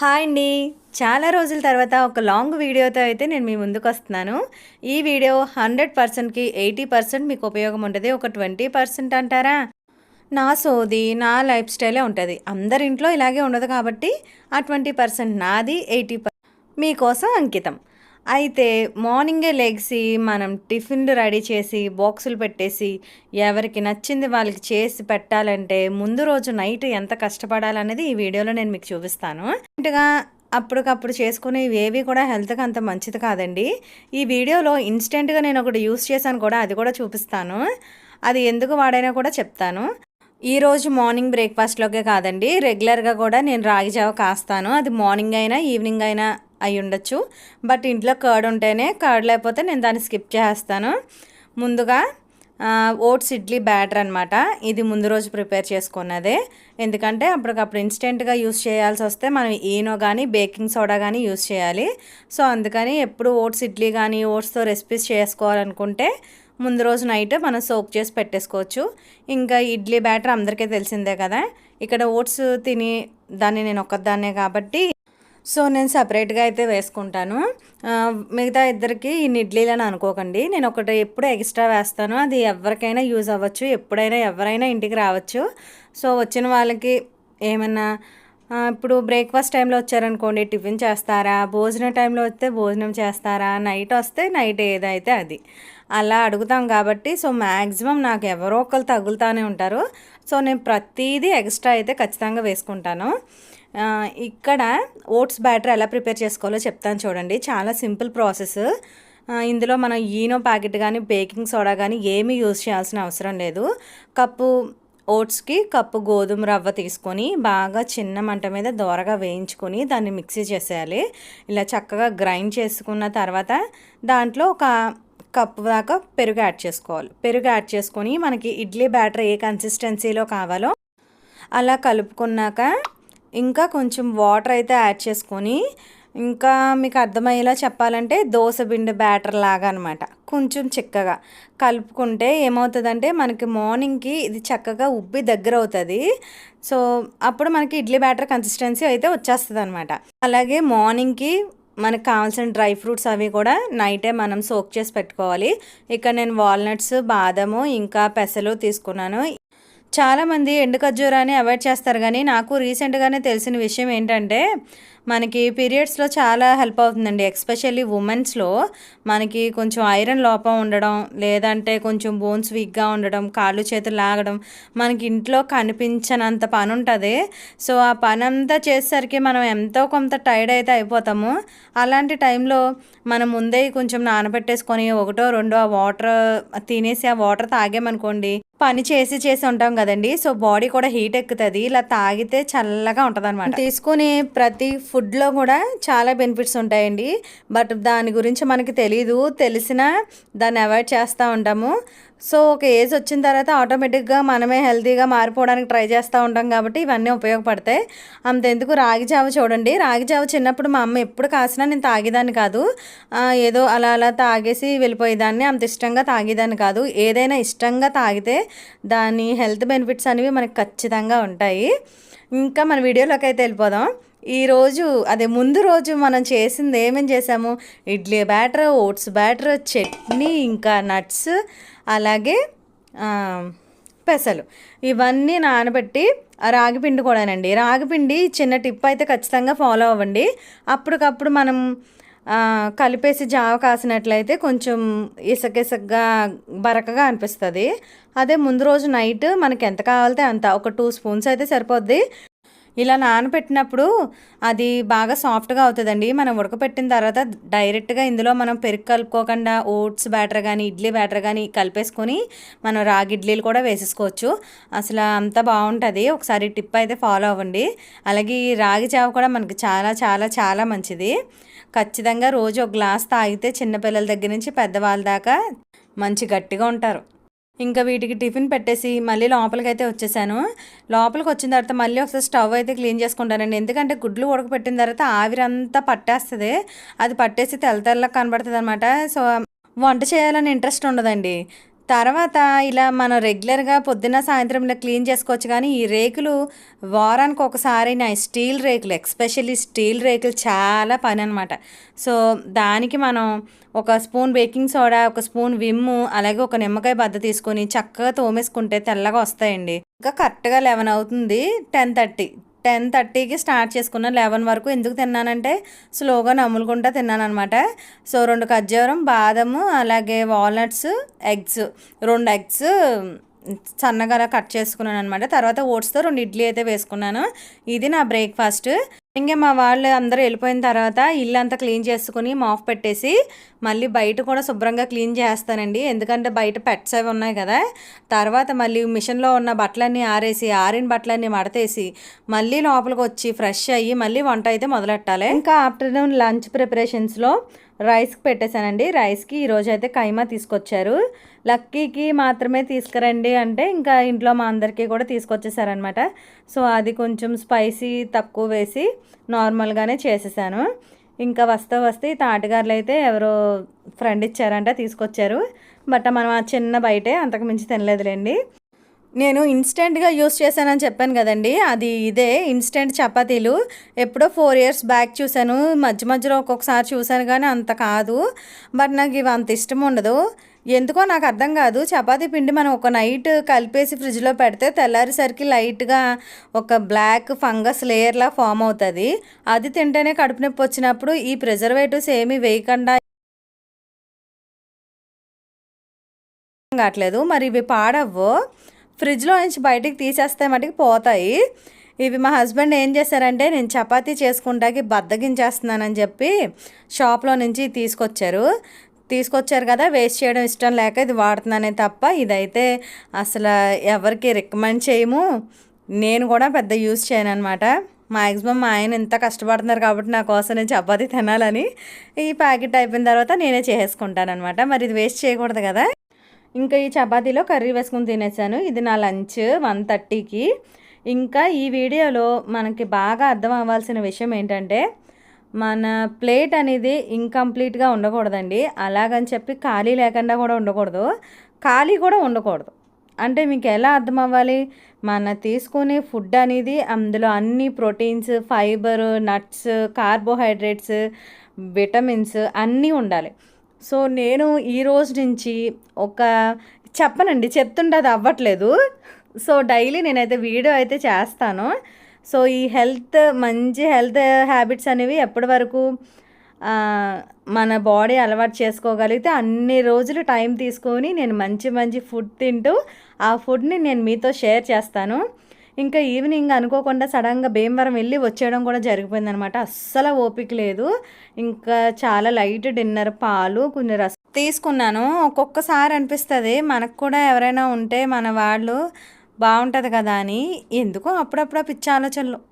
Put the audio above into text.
Hi అండి. చాలా రోజుల తర్వాత ఒక లాంగ్ వీడియోతో అయితే నేను మీ ముందుకు వస్తున్నాను. ఈ వీడియో హండ్రెడ్ పర్సెంట్కి ఎయిటీ పర్సెంట్ మీకు ఉపయోగం ఉంటుంది. ఒక ట్వంటీ పర్సెంట్ అంటారా? నా సోది నా లైఫ్ స్టైలే ఉంటుంది. అందరి ఇంట్లో ఇలాగే ఉండదు కాబట్టి ఆ ట్వంటీ పర్సెంట్ నాది ఎయిటీ మీకోసం అంకితం. అయితే మార్నింగే లెగ్సి మనం టిఫిన్లు రెడీ చేసి బాక్సులు పెట్టేసి ఎవరికి నచ్చింది వాళ్ళకి చేసి పెట్టాలంటే ముందు రోజు నైట్ ఎంత కష్టపడాలనేది ఈ వీడియోలో నేను మీకు చూపిస్తాను. ఇంటగా అప్పటికప్పుడు చేసుకునే ఏవి కూడా హెల్త్కి అంత మంచిది కాదండి. ఈ వీడియోలో ఇన్స్టెంట్గా నేను ఒకటి యూస్ చేశాను కూడా అది కూడా చూపిస్తాను. అది ఎందుకు వాడైనా కూడా చెప్తాను. ఈరోజు మార్నింగ్ బ్రేక్ఫాస్ట్లోకే కాదండి రెగ్యులర్గా కూడా నేను రాగి జావ కాస్తాను. అది మార్నింగ్ అయినా ఈవినింగ్ అయినా అయి ఉండొచ్చు. బట్ ఇంట్లో కర్డ్ ఉంటేనే కర్డ్ లేకపోతే నేను దాన్ని స్కిప్ చేస్తాను ముందుగా ఓట్స్ ఇడ్లీ బ్యాటర్ అనమాట ఇది ముందు రోజు ప్రిపేర్ చేసుకున్నదే. ఎందుకంటే అప్పటికప్పుడు ఇన్స్టెంట్గా యూస్ చేయాల్సి వస్తే మనం ఈనో కానీ బేకింగ్ సోడా కానీ యూస్ చేయాలి. సో అందుకని ఎప్పుడు ఓట్స్ ఇడ్లీ కానీ ఓట్స్తో రెసిపీస్ చేసుకోవాలనుకుంటే ముందు రోజు నైట్ మనం సోక్ చేసి పెట్టేసుకోవచ్చు. ఇంకా ఇడ్లీ బ్యాటర్ అందరికీ తెలిసిందే కదా. ఇక్కడ ఓట్స్ తిని దాన్ని నేను ఒక్కదాన్నే కాబట్టి సో నేను సపరేట్గా అయితే వేసుకుంటాను. మిగతా ఇద్దరికి ఇన్ని ఇడ్లీలని అనుకోకండి. నేను ఒకటి ఎప్పుడు ఎక్స్ట్రా వేస్తాను. అది ఎవరికైనా యూజ్ అవ్వచ్చు. ఎప్పుడైనా ఎవరైనా ఇంటికి రావచ్చు. సో వచ్చిన వాళ్ళకి ఏమన్నా ఇప్పుడు బ్రేక్ఫాస్ట్ టైంలో వచ్చారనుకోండి టిఫిన్ చేస్తారా? భోజనం టైంలో వస్తే భోజనం చేస్తారా? నైట్ వస్తే నైట్ ఏదైతే అది. అలా అడుగుతాం కాబట్టి సో మ్యాక్సిమం నాకు ఎవరో ఒకరు తగులుతానే ఉంటారు. సో నేను ప్రతిదీ ఎక్స్ట్రా అయితే ఖచ్చితంగా వేసుకుంటాను. ఇక్కడ ఓట్స్ బ్యాటర్ ఎలా ప్రిపేర్ చేసుకోవాలో చెప్తాను చూడండి. చాలా సింపుల్ ప్రాసెస్. ఇందులో మనం ఈనో ప్యాకెట్ కానీ బేకింగ్ సోడా కానీ ఏమీ యూజ్ చేయాల్సిన అవసరం లేదు. కప్పు ఓట్స్కి కప్పు గోధుమ రవ్వ తీసుకొని బాగా చిన్న మంట మీద దోరగా వేయించుకొని దాన్ని మిక్సీ చేసేయాలి. ఇలా చక్కగా గ్రైండ్ చేసుకున్న తర్వాత దాంట్లో ఒక కప్పు దాకా పెరుగు యాడ్ చేసుకోవాలి. పెరుగు యాడ్ చేసుకొని మనకి ఇడ్లీ బ్యాటర్ ఏ కన్సిస్టెన్సీలో కావాలో అలా కలుపుకున్నాక ఇంకా కొంచెం వాటర్ అయితే యాడ్ చేసుకొని ఇంకా మీకు అర్థమయ్యేలా చెప్పాలంటే దోశ బిండి బ్యాటర్ లాగా అనమాట కొంచెం చిక్కగా కలుపుకుంటే ఏమవుతుందంటే మనకి మార్నింగ్కి ఇది చక్కగా ఉబ్బి దగ్గర అవుతుంది. సో అప్పుడు మనకి ఇడ్లీ బ్యాటర్ కన్సిస్టెన్సీ అయితే వచ్చేస్తుంది అనమాట అలాగే మార్నింగ్కి మనకు కావాల్సిన డ్రై ఫ్రూట్స్ అవి కూడా నైటే మనం సోక్ చేసి పెట్టుకోవాలి. ఇక్కడ నేను వాల్నట్స్ బాదము ఇంకా పెసలు తీసుకున్నాను. చాలామంది ఎండు ఖర్జూరాన్ని అవాయిడ్ చేస్తారు కానీ నాకు రీసెంట్గానే తెలిసిన విషయం ఏంటంటే మనకి పీరియడ్స్లో చాలా హెల్ప్ అవుతుందండి. ఎక్స్పెషల్లీ ఉమెన్స్లో మనకి కొంచెం ఐరన్ లోపం ఉండడం లేదంటే కొంచెం బోన్స్ వీక్గా ఉండడం కాళ్ళు చేతులు లాగడం మనకి ఇంట్లో కనిపించనంత పని ఉంటుంది సో ఆ పని అంతా చేసేసరికి మనం ఎంతో కొంత టైర్డ్ అయితే అయిపోతాము. అలాంటి టైంలో మనం ముందే కొంచెం నానబెట్టేసుకొని ఒకటో రెండో ఆ వాటర్ తినేసి ఆ వాటర్ తాగామనుకోండి పని చేసి చేసి ఉంటాం కదండి. సో బాడీ కూడా హీట్ ఎక్కుతుంది. ఇలా తాగితే చల్లగా ఉంటుంది అనమాట తీసుకునే ప్రతి ఫుడ్లో కూడా చాలా బెనిఫిట్స్ ఉంటాయండి. బట్ దాని గురించి మనకి తెలీదు. తెలిసినా దాన్ని అవాయిడ్ చేస్తూ ఉంటాము. సో ఒక ఏజ్ వచ్చిన తర్వాత ఆటోమేటిక్గా మనమే హెల్తీగా మారిపోవడానికి ట్రై చేస్తూ ఉంటాం కాబట్టి ఇవన్నీ ఉపయోగపడతాయి. అంతెందుకు రాగి జావ చూడండి. రాగి జావ చిన్నప్పుడు మా అమ్మ ఎప్పుడు కాసినా నేను తాగేదాన్ని కాదు. ఏదో అలా అలా తాగేసి వెళ్ళిపోయేదాన్ని. అంత ఇష్టంగా తాగేదాన్ని కాదు. ఏదైనా ఇష్టంగా తాగితే దాని హెల్త్ బెనిఫిట్స్ అనేవి మనకు ఖచ్చితంగా ఉంటాయి. ఇంకా మన వీడియోలోకి అయితే వెళ్ళిపోదాం. ఈరోజు అదే ముందు రోజు మనం చేసింది ఏమేమి చేసాము? Idli batter oats batter chutney ఇంకా నట్స్ అలాగే పెసలు. ఇవన్నీ నానబెట్టి రాగిపిండి కూడానండి. రాగిపిండి చిన్న టిప్ అయితే ఖచ్చితంగా ఫాలో అవ్వండి. అప్పటికప్పుడు మనం కలిపేసి జావ కాసినట్లయితే కొంచెం ఇసక బరకగా అనిపిస్తుంది. అదే ముందు రోజు నైట్ మనకి ఎంత కావాలితే అంత. ఒక టూ స్పూన్స్ అయితే సరిపోద్ది. ఇలా నానబెట్టినప్పుడు అది బాగా సాఫ్ట్గా అవుతుందండి. మనం ఉడకపెట్టిన తర్వాత డైరెక్ట్గా ఇందులో మనం పెరుగు కలుపుకోకుండా ఓట్స్ బ్యాటర్ కానీ ఇడ్లీ బ్యాటర్ కానీ కలిపేసుకొని మనం రాగి ఇడ్లీలు కూడా వేసేసుకోవచ్చు. అసలు అంత బాగుంటుంది. ఒకసారి టిప్ అయితే ఫాలో అవ్వండి. అలాగే ఈ రాగి చావ కూడా మనకి చాలా చాలా చాలా మంచిది. ఖచ్చితంగా రోజు ఒక గ్లాస్ తాగితే చిన్నపిల్లల దగ్గర నుంచి పెద్దవాళ్ళ దాకా మంచి గట్టిగా ఉంటారు. ఇంకా వీటికి టిఫిన్ పెట్టేసి మళ్ళీ లోపలికి అయితే వచ్చేసాను. లోపలికి వచ్చిన తర్వాత మళ్ళీ ఒకసారి స్టవ్ అయితే క్లీన్ చేసుకుంటానండి. ఎందుకంటే గుడ్లు ఉడకపెట్టిన తర్వాత ఆవిరంతా పట్టేస్తుంది. అది పట్టేసి తెల్ల తెల్లగా కనబడుతుంది అనమాట సో వంట చేయాలని ఇంట్రెస్ట్ ఉండదండి. తర్వాత ఇలా మనం రెగ్యులర్గా పొద్దున్న సాయంత్రం ఇలా క్లీన్ చేసుకోవచ్చు కానీ ఈ రేకులు వారానికి ఒకసారి నా స్టీల్ రేకులు ఎక్స్పెషల్లీ స్టీల్ రేకులు చాలా పని అనమాట సో దానికి మనం ఒక స్పూన్ బేకింగ్ సోడా ఒక స్పూన్ విమ్ము అలాగే ఒక నిమ్మకాయ బద్ద తీసుకొని చక్కగా తోమేసుకుంటే తెల్లగా వస్తాయండి. ఇంకా కరెక్ట్గా లెవెన్ అవుతుంది టెన్ థర్టీ టెన్ థర్టీకి స్టార్ట్ చేసుకున్న లెవెన్ వరకు ఎందుకు తిన్నానంటే స్లోగా నమ్ములుకుంటా తిన్నాను అనమాట సో రెండు ఖర్జూరం బాదము అలాగే వాల్నట్స్ ఎగ్స్ రెండు ఎగ్స్ సన్నగా కట్ చేసుకున్నాను అనమాట తర్వాత ఓట్స్తో రెండు ఇడ్లీ అయితే వేసుకున్నాను. ఇది నా బ్రేక్ఫాస్ట్. ఇంకా మా వాళ్ళు అందరూ వెళ్ళిపోయిన తర్వాత ఇల్లు అంతా క్లీన్ చేసుకుని మాఫ్ పెట్టేసి మళ్ళీ బయట కూడా శుభ్రంగా క్లీన్ చేస్తానండి. ఎందుకంటే బయట పెట్స్ అవి ఉన్నాయి కదా. తర్వాత మళ్ళీ మిషన్లో ఉన్న బట్టలన్నీ ఆరేసి ఆరిన బట్టలన్నీ మడతేసి మళ్ళీ లోపలికి వచ్చి ఫ్రెష్ అయ్యి మళ్ళీ వంట అయితే మొదలెట్టాలి. ఇంకా ఆఫ్టర్నూన్ లంచ్ ప్రిపరేషన్స్లో రైస్కి పెట్టేశానండి. రైస్కి ఈరోజు అయితే కైమా తీసుకొచ్చారు. లక్కీకి మాత్రమే తీసుకురండి అంటే ఇంకా ఇంట్లో మా అందరికీ కూడా తీసుకొచ్చేసారనమాట సో అది కొంచెం స్పైసీ తక్కువ వేసి నార్మల్గానే చేసేసాను. ఇంకా వస్తే వస్తే తాటగారులు అయితే ఎవరో ఫ్రెండ్ ఇచ్చారంట తీసుకొచ్చారు. బట్ మనం ఆ చిన్న బయటే అంతకు మించి తినలేదులేండి. నేను ఇన్స్టెంట్గా యూస్ చేశానని చెప్పాను కదండి. అది ఇదే ఇన్స్టెంట్ చపాతీలు. ఎప్పుడో ఫోర్ ఇయర్స్ బ్యాక్ చూశాను. మధ్య మధ్యలో ఒక్కొక్కసారి చూశాను కానీ అంత కాదు. బట్ నాకు ఇవి అంత ఇష్టం ఉండదు. ఎందుకో నాకు అర్థం కాదు. చపాతీ పిండి మనం ఒక నైట్ కలిపేసి ఫ్రిడ్జ్లో పెడితే తెల్లారిసరికి లైట్గా ఒక బ్లాక్ ఫంగస్ లేయర్లా ఫామ్ అవుతుంది. అది తింటేనే కడుపు నొప్పి వచ్చినప్పుడు ఈ ప్రిజర్వేటివ్స్ ఏమీ వేయకుండా కావట్లేదు. మరి ఇవి పాడవ్వు? ఫ్రిడ్జ్లో నుంచి బయటికి తీసేస్తే మటుకు పోతాయి. ఇవి మా హస్బెండ్ ఏం చేశారంటే నేను చపాతీ చేసుకుంటాకి బద్దగించేస్తున్నానని చెప్పి షాప్లో నుంచి తీసుకొచ్చారు. తీసుకొచ్చారు కదా వేస్ట్ చేయడం ఇష్టం లేక ఇది వాడుతున్నానే తప్ప ఇదైతే అసలు ఎవరికి రికమెండ్ చేయము. నేను కూడా పెద్ద యూజ్ చేయను అనమాట మ్యాక్సిమం మా ఆయన ఎంత కష్టపడుతున్నారు కాబట్టి నా కోసం నేను చపాతీ తినాలని ఈ ప్యాకెట్ అయిపోయిన తర్వాత నేనే చేసుకుంటాను అనమాట మరి ఇది వేస్ట్ చేయకూడదు కదా. ఇంకా ఈ చపాతీలో కర్రీ వేసుకుని తినేసాను. ఇది నా లంచ్ వన్ థర్టీకి. ఇంకా ఈ వీడియోలో మనకి బాగా అర్థం అవ్వాల్సిన విషయం ఏంటంటే మన ప్లేట్ అనేది ఇంకంప్లీట్గా ఉండకూడదండి. అలాగని చెప్పి ఖాళీ లేకుండా కూడా ఉండకూడదు. ఖాళీ కూడా ఉండకూడదు. అంటే మీకు ఎలా అర్థం అవ్వాలి? మన తీసుకునే ఫుడ్ అనేది అందులో అన్ని proteins fibre nuts carbohydrates vitamins అన్నీ ఉండాలి. సో నేను ఈ రోజు నుంచి ఒక చెప్పనండి చెప్తుంటే అది అవ్వట్లేదు. సో డైలీ నేనైతే వీడియో అయితే చేస్తాను. సో ఈ హెల్త్ మంచి హెల్త్ హ్యాబిట్స్ అనేవి ఎప్పటి వరకు మన బాడీ అలవాటు చేసుకోగలిగితే అన్ని రోజులు టైం తీసుకొని నేను మంచి మంచి ఫుడ్ తింటూ ఆ ఫుడ్ని నేను మీతో షేర్ చేస్తాను. ఇంకా ఈవినింగ్ అనుకోకుండా సడన్గా భీమవరం వెళ్ళి వచ్చేయడం కూడా జరిగిపోయిందనమాట. అస్సలు ఓపిక లేదు. ఇంకా చాలా లైట్ డిన్నర్ పాలు కొన్ని రసం తీసుకున్నాను. ఒక్కొక్కసారి అనిపిస్తుంది మనకు కూడా ఎవరైనా ఉంటే మన వాళ్ళు బాగుంటుంది కదా అని. ఎందుకో అప్పుడప్పుడు పిచ్చి ఆలోచనలు.